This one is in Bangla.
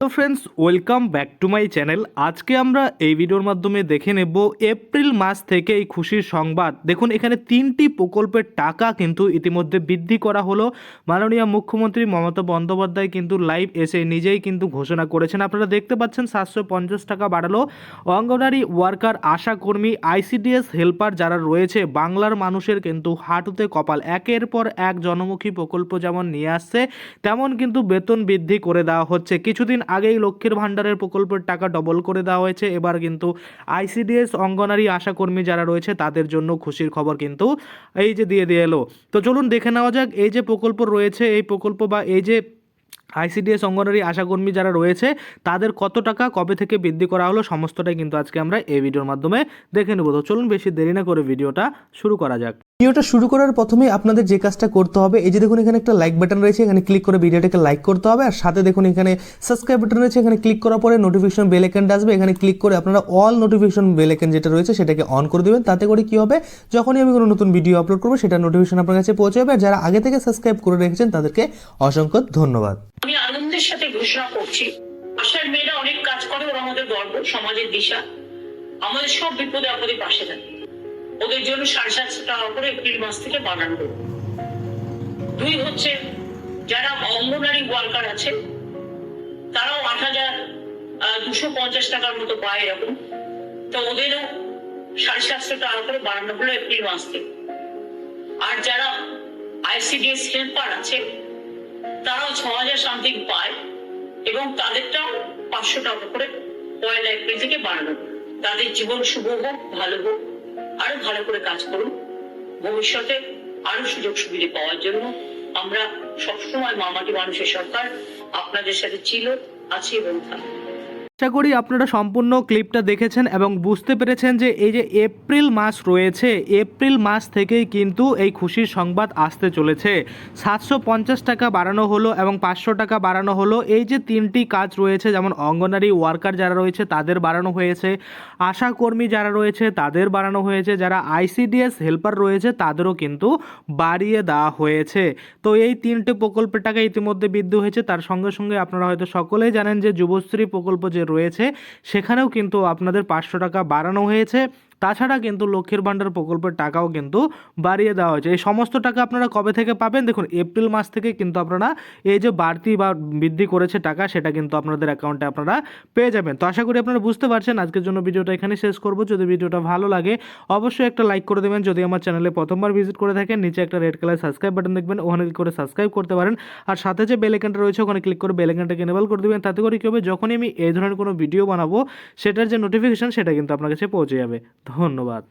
তো friends welcome back to my channel আজকে আমরা এই ভিডিওর মাধ্যমে দেখে নেব এপ্রিল মাস থেকে এই খুশির সংবাদ। দেখুন, এখানে তিনটি প্রকল্পের টাকা কিন্তু ইতিমধ্যে বৃদ্ধি করা হলো। মাননীয় মুখ্যমন্ত্রী মমতা বন্দ্যোপাধ্যায় কিন্তু লাইভ এসে নিজেই কিন্তু ঘোষণা করেছেন। আপনারা দেখতে পাচ্ছেন, সাতশো পঞ্চাশ টাকা বাড়ালো। অঙ্গনারী ওয়ার্কার আশাকর্মী আইসিডিএস হেল্পার যারা রয়েছে, বাংলার মানুষের কিন্তু হাঁটুতে কপাল। একের পর এক জনমুখী প্রকল্প যেমন নিয়ে আসছে, তেমন কিন্তু বেতন বৃদ্ধি করে দেওয়া হচ্ছে। কিছুদিন আগেই লক্ষ্মীর ভাণ্ডারের প্রকল্পের টাকা ডবল করে দেওয়া হয়েছে। এবার কিন্তু আইসিডিএস অঙ্গনারী আশাকর্মী যারা রয়েছে, তাদের জন্য খুশির খবর কিন্তু এই যে দিয়ে দিয়ে এলো। তো চলুন দেখে নেওয়া যাক, এই যে প্রকল্প রয়েছে, এই প্রকল্প বা এই যে আইসিডিএস অঙ্গনারী আশাকর্মী যারা রয়েছে, তাদের কত টাকা, কবে থেকে বৃদ্ধি করা হলো, সমস্তটাই কিন্তু আজকে আমরা এই ভিডিওর মাধ্যমে দেখে নেব। তো চলুন বেশি দেরি না করে ভিডিওটা শুরু করা যাক। ভিডিওটা শুরু করার প্রথমে আপনাদের যে কাজটা করতে হবে, এই যে দেখুন এখানে একটা লাইক বাটন রয়েছে, এখানে ক্লিক করে ভিডিওটাকে লাইক করতে হবে, আর সাথে দেখুন এখানে সাবস্ক্রাইব বাটন রয়েছে, এখানে ক্লিক করার পরে নোটিফিকেশন বেল আইকনটা আসবে, এখানে ক্লিক করে আপনারা অল নোটিফিকেশন বেল আইকন যেটা রয়েছে সেটাকে অন করে দেবেন, তাতে করে কি হবে, যখনই আমি কোনো নতুন ভিডিও আপলোড করব, সেটা নোটিফিকেশন আপনার কাছে পৌঁছে যাবে, আর যারা আগে থেকে সাবস্ক্রাইব করে রেখেছেন, তাদেরকে অসংখ্য ধন্যবাদ। আমি আনন্দের সাথে ঘোষণা করছি, আশার মেয়েরা অনেক কাজ করে, ওরা আমাদের গর্ব, সমাজের দিশা, আমাদের সব বিপদে আপদে পাশে থাকে। ওদের জন্য সাড়ে সাতশো টাকা করে এপ্রিল মাস থেকে বানানো দুই হচ্ছে, যারা অঙ্গনারী ওয়ার্কার আছে তারাও আট হাজার দুশো পঞ্চাশ টাকার মতো পায় এরকম। তো ওদেরও সাড়ে সাতশো টাকা করে বানানো হলো এপ্রিল মাস থেকে। আর যারা আইসিডিএস হেল্পার আছে তারাও ছ হাজার সামথিং পায় এবং তাদেরটাও পাঁচশো টাকা করে পয়লা এপ্রিল থেকে বাড়ানো তাদের জীবন শুভ হোক, ভালো হোক। আরও ভালো করে কাজ করুন। ভবিষ্যতে আরও সুযোগ সুবিধা পাওয়ার জন্য আমরা সবসময় মামাটি মানুষের সরকার, আপনাদের সাথে ছিল, আছে এবং থাকবে। আশা করি আপনারা সম্পূর্ণ ক্লিপটা দেখেছেন এবং বুঝতে পেরেছেন যে এই যে এপ্রিল মাস রয়েছে, এপ্রিল মাস থেকেই কিন্তু এই খুশির সংবাদ আসতে চলেছে। সাতশো পঞ্চাশ টাকা বাড়ানো হলো এবং পাঁচশো টাকা বাড়ানো হলো। এই যে তিনটি কাজ রয়েছে, যেমন অঙ্গনারী ওয়ার্কার যারা রয়েছে, তাদের বাড়ানো হয়েছে। আশাকর্মী যারা রয়েছে, তাদের বাড়ানো হয়েছে। যারা আইসিডিএস হেল্পার রয়েছে, তাদেরও কিন্তু বাড়িয়ে দেওয়া হয়েছে। তো এই তিনটে প্রকল্পের টাকা ইতিমধ্যে বৃদ্ধি হয়েছে। তার সঙ্গে সঙ্গে আপনারা হয়তো সকলেই জানেন যে যুবশ্রী প্রকল্প যে রয়েছে সেখানেও কিন্তু আপনাদের পাঁচশো টাকা বাড়ানো হয়েছে। তাছাড়া কিন্তু লক্ষ্মীর ভাণ্ডার প্রকল্পের টাকাও কিন্তু বাড়িয়ে দেওয়া হয়েছে। এই সমস্ত টাকা আপনারা কবে থেকে পাবেন? দেখুন, এপ্রিল মাস থেকে কিন্তু আপনারা এই যে বাড়তি বা বৃদ্ধি করেছে টাকা, সেটা কিন্তু আপনাদের অ্যাকাউন্টে আপনারা পেয়ে যাবেন। তো আশা করি আপনারা বুঝতে পারছেন। আজকের জন্য ভিডিওটা এখানে শেষ করব। যদি ভিডিওটা ভালো লাগে, অবশ্যই একটা লাইক করে দেবেন। যদি আমার চ্যানেলে প্রথমবার ভিজিট করে থাকেন, নিচে একটা রেড কালার সাবস্ক্রাইব বাটন দেখবেন, ওখানে ক্লিক করে সাবস্ক্রাইব করতে পারেন। আর সাথে যে বেল রয়েছে, ওখানে ক্লিক করে বেল এনেবল করে দেবেন। তাতে করে কী হবে? যখনই আমি এই ধরনের কোনো ভিডিও বানাবো, সেটার যে নোটিফিকেশন সেটা কিন্তু আপনার কাছে পৌঁছে যাবে। ধন্যবাদ।